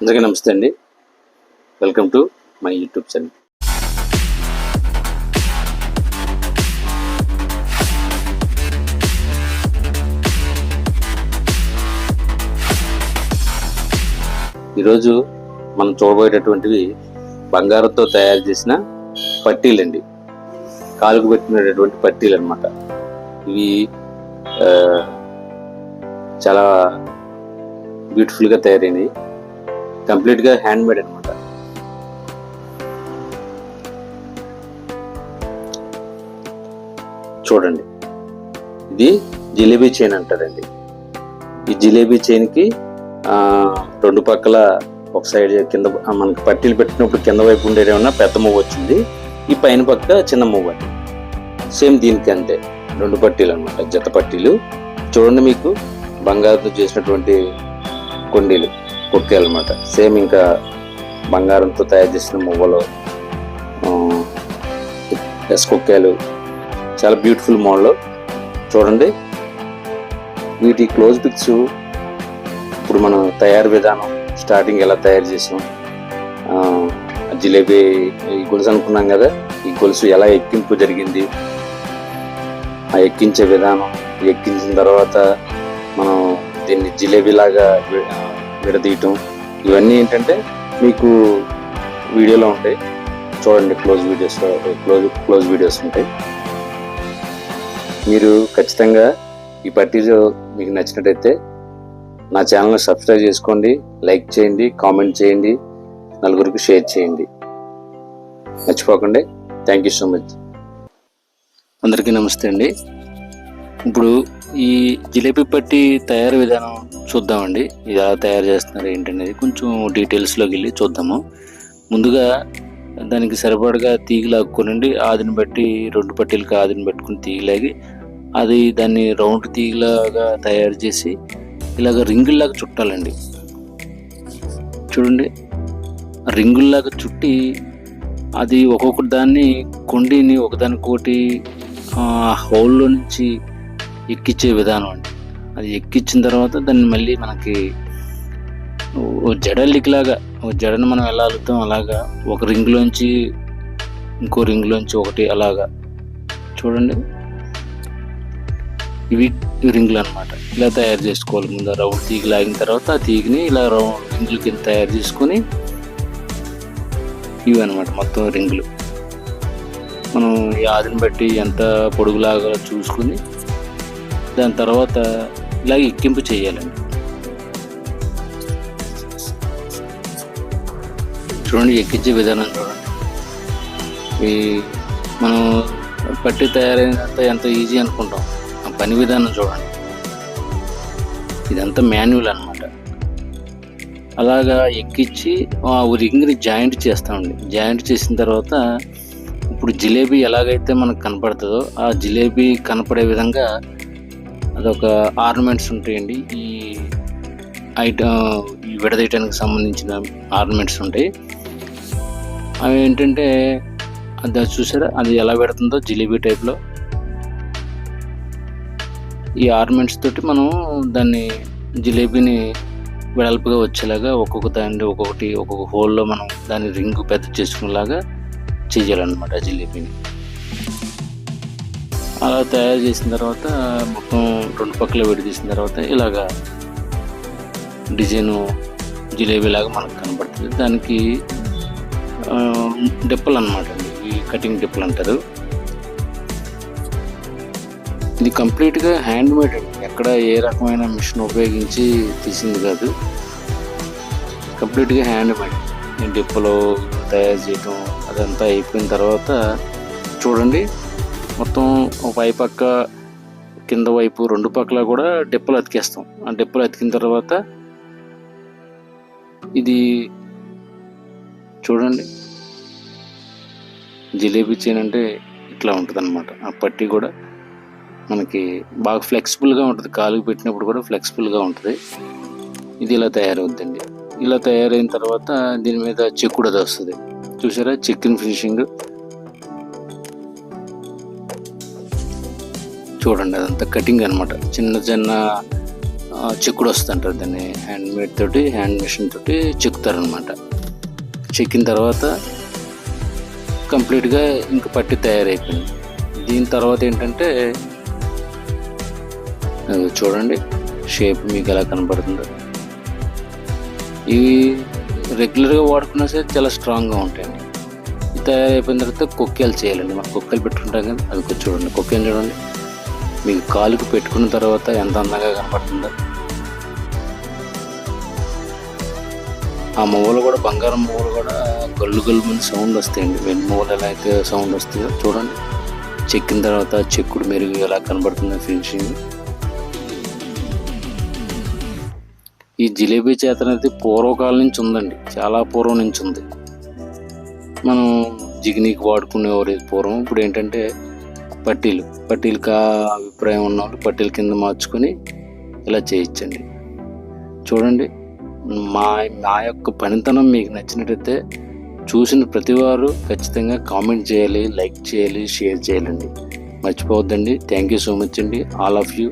అందరికీ నమస్తే అండి. Welcome to my YouTube channel ఈరోజు మనం చూడబోయేటటువంటివి బంగారంతో తయారు చేసిన పట్టీలండి. కాలుకు పెట్టినటువంటి పట్టీలు అనమాట ఇవి చాలా బ్యూటిఫుల్గా తయారైనవి. కంప్లీట్గా హ్యాండ్ మేడ్ అనమాట చూడండి. ఇది జిలేబీ చైన్ అంటారండి. ఈ జిలేబీ చైన్కి రెండు పక్కల ఒక సైడ్ కింద మనకి పట్టీలు పెట్టినప్పుడు కింద వైపు ఉండేదేమన్నా పెద్ద మువ్వ వచ్చింది. ఈ పైన పక్క చిన్న మువ్వ సేమ్ దీనికి అంతే. రెండు పట్టీలు అనమాట జత పట్టీలు. చూడండి మీకు బంగారంతో చేసినటువంటి కొండీలు. కుక్కేలు అనమాట సేమ్ ఇంకా బంగారంతో తయారు చేసిన మువ్వలు ఎస్ కుక్కేలు చాలా బ్యూటిఫుల్ మోడల్. చూడండి. వీటి క్లోజ్ పిక్స్ ఇప్పుడు మనం తయారు విధానం స్టార్టింగ్ ఎలా తయారు చేసాం జిలేబీ ఈ గొలుసు అనుకున్నాం కదా ఈ గొలుసు ఎలా ఎక్కింపు జరిగింది ఆ ఎక్కించే విధానం ఎక్కించిన తర్వాత మనం దీన్ని జిలేబీ లాగా విడదీయటం ఇవన్నీ ఏంటంటే మీకు వీడియోలో ఉంటాయి. చూడండి close videos close close videos ఉంటాయి. మీరు ఖచ్చితంగా ఈ పట్టీలు మీకు నచ్చినట్టయితే నా ఛానల్ని సబ్స్క్రైబ్ చేసుకోండి లైక్ చేయండి కామెంట్ చేయండి నలుగురికి షేర్ చేయండి. మర్చిపోకండి. Thank you so much. అందరికీ నమస్తే అండి. ఇప్పుడు ఈ జిలేబీ పట్టి తయారు విధానం చూద్దామండి. ఇది ఎలా తయారు చేస్తున్నారు ఏంటనేది కొంచెం డీటెయిల్స్లోకి వెళ్ళి చూద్దాము. ముందుగా దానికి సరిపడగా తీగి లాక్కొనండి. ఆదిని బట్టి రెండు పట్టీలకి ఆదిని పెట్టుకుని తీగిలాగి అది దాన్ని రౌండ్ తీగలాగా తయారు చేసి ఇలాగ రింగుల్లాగా చుట్టాలండి. చూడండి రింగుల్లాగా చుట్టి అది ఒక్కొక్క దాన్ని కొండిని ఒకదానికొకటి హోల్లో నుంచి ఎక్కించే విధానం అండి. అది ఎక్కించిన తర్వాత దాన్ని మళ్ళీ మనకి ఓ జడలికిలాగా ఒక జడను మనం ఎలా అలుగుతాం అలాగా ఒక రింగ్లోంచి ఇంకో రింగ్లోంచి ఒకటి అలాగా. చూడండి. ఇవి రింగులు అనమాట ఇలా తయారు చేసుకోవాలి. ముందు రౌండ్ తీగ లాగిన తర్వాత ఆ తీగని ఇలా రౌండ్ రింగుల కింద తయారు చేసుకొని ఇవి అనమాట మొత్తం రింగులు. మనం ఈ ఆదిని బట్టి ఎంత పొడుగులాగా చూసుకుని దాని తర్వాత ఇలా ఎక్కింపు చేయాలండి చూడండి ఎక్కించే విధానం చూడండి. ఈ మనం పట్టి తయారైనంత ఎంత ఈజీ అనుకుంటాం. ఆ పని విధానం చూడండి. ఇదంతా మాన్యువల్ అనమాట అలాగా ఎక్కించి ఆ రింగ్ని జాయింట్ చేస్తామండి. జాయింట్ చేసిన తర్వాత ఇప్పుడు జిలేబీ ఎలాగైతే మనకు కనపడుతుందో ఆ జిలేబీ కనపడే విధంగా అదొక ఆర్నమెంట్స్ ఉంటాయండి. ఈ ఐటమ్ ఈ విడదీయటానికి సంబంధించిన ఆర్నమెంట్స్ ఉంటాయి. అవి ఏంటంటే అది చూసారా? అది ఎలా పెడుతుందో జిలేబీ టైప్లో. ఈ ఆర్నమెంట్స్ తోటి మనం దాన్ని జిలేబీని వెడల్పుగా వచ్చేలాగా ఒక్కొక్క దాన్ని ఒక్కొక్కటి ఒక్కొక్క హోల్లో మనం దాని రింగ్ పెద్ద చేసుకునేలాగా చేయాలన్నమాట ఆ జిలేబీని. అలా తయారు చేసిన తర్వాత మొత్తం రెండు పక్కల విడదీసిన తర్వాత ఇలాగా డిజైన్ జిలేబీ లాగా మనకు కనబడుతుంది. దానికి డిప్పలు అనమాట అండి. ఈ కటింగ్ డిప్పలు అంటారు. ఇది కంప్లీట్గా హ్యాండ్ మేడ్ అండి. ఎక్కడ ఏ రకమైన మిషన్ ఉపయోగించి తీసింది కాదు. కంప్లీట్గా హ్యాండ్ మేడ్ ఈ డిప్పలు తయారు చేయటం అదంతా అయిపోయిన తర్వాత చూడండి. మొత్తం ఒక పక్క కింద వైపు రెండు పక్కల కూడా డిప్పలు అతికేస్తాం. ఆ డిప్పలు అతికిన తర్వాత ఇది చూడండి. జిలేబీ చైన్ అంటే ఇట్లా ఉంటుంది అనమాట ఆ పట్టి కూడా మనకి బాగా ఫ్లెక్సిబుల్గా ఉంటుంది. కాలుకి పెట్టినప్పుడు కూడా ఫ్లెక్సిబుల్గా ఉంటుంది. ఇది ఇలా తయారవుద్దండి. ఇలా తయారైన తర్వాత దీని మీద చెక్కుడు అది వస్తుంది చూసారా? Chicken finishing. చూడండి అదంతా కటింగ్ అనమాట చిన్న చిన్న చెక్కుడు వస్తుంటారు దాన్ని. హ్యాండ్ మేడ్ తోటి హ్యాండ్ మిషన్ తోటి చెక్కుతారనమాట చెక్కిన తర్వాత కంప్లీట్గా ఇంక పట్టి తయారైపోయింది. దీని తర్వాత ఏంటంటే అది చూడండి షేప్ మీకు ఎలా కనబడుతుందో. ఇవి రెగ్యులర్గా వాడుకున్నా సరే చాలా స్ట్రాంగ్గా ఉంటాయండి. ఇది తయారైపోయిన తర్వాత కొక్కేలు చేయాలండి. మనం కుక్కలు పెట్టుకుంటాం కదా అది కొంచెం చూడండి కుక్కలు చూడండి. మీకు కాలుకు పెట్టుకున్న తర్వాత ఎంత అందంగా కనపడుతుందో. ఆ మువ్వలు కూడా బంగారం మువ్వలు కూడా గల్లు గల్లు సౌండ్ వస్తాయండి. వెన్ మువ్వలు ఎలా అయితే సౌండ్ వస్తాయో చూడండి. చెక్కిన తర్వాత చెక్కుడు మెరుగు ఎలా కనబడుతుందో ఫినిషింగ్ ఈ జిలేబీ చేత అనేది పూర్వకాలం నుంచి ఉందండి. చాలా పూర్వం నుంచి ఉంది. మనం జిగినీకి వాడుకునేవారు పూర్వం. ఇప్పుడు ఏంటంటే పట్టీలు. పట్టీలకు కా అభిప్రాయం ఉన్న వాళ్ళు పట్టీల కింద మార్చుకొని ఇలా చేయించండి. చూడండి మా మా యొక్క పనితనం మీకు నచ్చినట్టయితే చూసిన ప్రతి వారు ఖచ్చితంగా కామెంట్ చేయాలి లైక్ చేయాలి షేర్ చేయాలండి. మర్చిపోవద్దండి. థ్యాంక్ యూ సో మచ్ అండి. All of you.